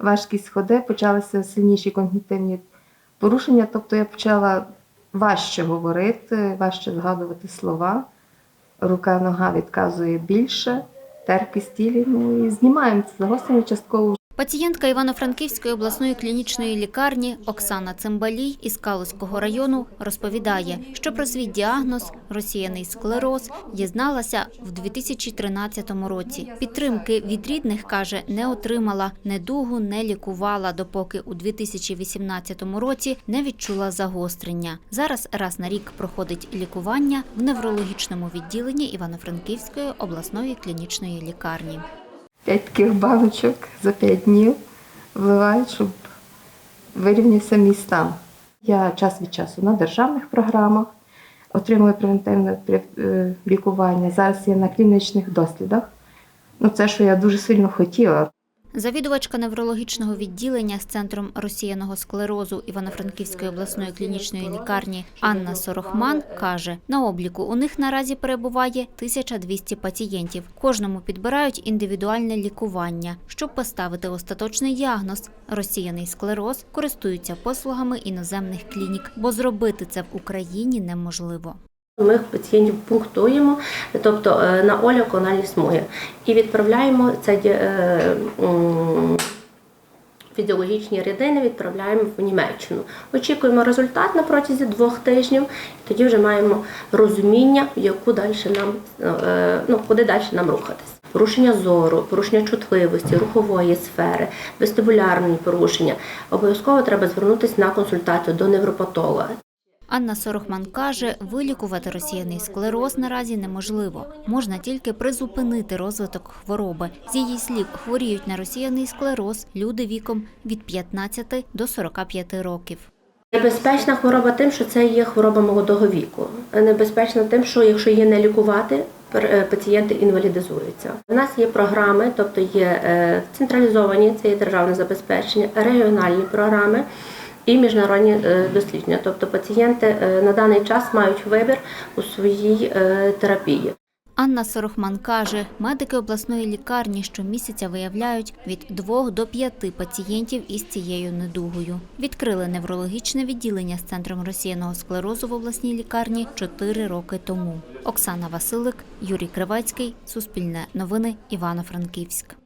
важкість ходи, почалися сильніші когнітивні порушення, тобто я почала важче говорити, важче згадувати слова. Рука, нога відказує більше, терпість тілі. Ну і знімаємо загострення частково Пацієнтка Івано-Франківської обласної клінічної лікарні Оксана Цимбалій із Калузького району розповідає, що про свій діагноз розсіяний склероз дізналася в 2013 році. Підтримки від рідних каже, не отримала, недугу не лікувала, допоки у 2018 році не відчула загострення. Зараз раз на рік проходить лікування в неврологічному відділенні Івано-Франківської обласної клінічної лікарні. П'ять таких баночок за п'ять днів вливають, щоб вирівнявся мій стан. Я час від часу на державних програмах отримую превентивне е, лікування. Зараз я на клінічних дослідах. Ну, це, що я дуже сильно хотіла. Завідувачка неврологічного відділення з центром розсіяного склерозу Івано-Франківської обласної клінічної лікарні Анна Сорохман каже: на обліку у них наразі перебуває 1200 пацієнтів. Кожному підбирають індивідуальне лікування. Щоб поставити остаточний діагноз розсіяний склероз, користуються послугами іноземних клінік, бо зробити це в Україні неможливо. Ми пацієнтів пунктуємо, тобто е, на олеокональні смуги, і відправляємо це ді- е, фізіологічні рідини, відправляємо в Німеччину. Очікуємо результат на протязі двох тижнів, і тоді вже маємо розуміння, яку далі нам е, ну, куди далі нам рухатись. Порушення зору, порушення чутливості, рухової сфери, вестибулярні порушення. Обов'язково треба звернутися на консультацію до невропатолога. Анна Сорохман каже, вилікувати розсіяний склероз наразі неможливо. Можна тільки призупинити розвиток хвороби. З її слів, хворіють на розсіяний склероз люди віком від 15 до 45 років. Небезпечна хвороба тим, що це є хвороба молодого віку. Небезпечна тим, що якщо її не лікувати, е, пацієнти інвалідизуються. У нас є програми, тобто є е, централізовані, це є державне забезпечення, регіональні програми і міжнародні е, дослідження. Тобто пацієнти е, на даний час мають вибір у своїй е, терапії. Анна Сорохман каже, медики обласної лікарні щомісяця виявляють від 2 до 5 пацієнтів із цією недугою. Відкрили неврологічне відділення з центром розсіяного склерозу в обласній лікарні 4 роки тому. Оксана Василик, Юрій Кривацький, Суспільне новини, Івано-Франківськ.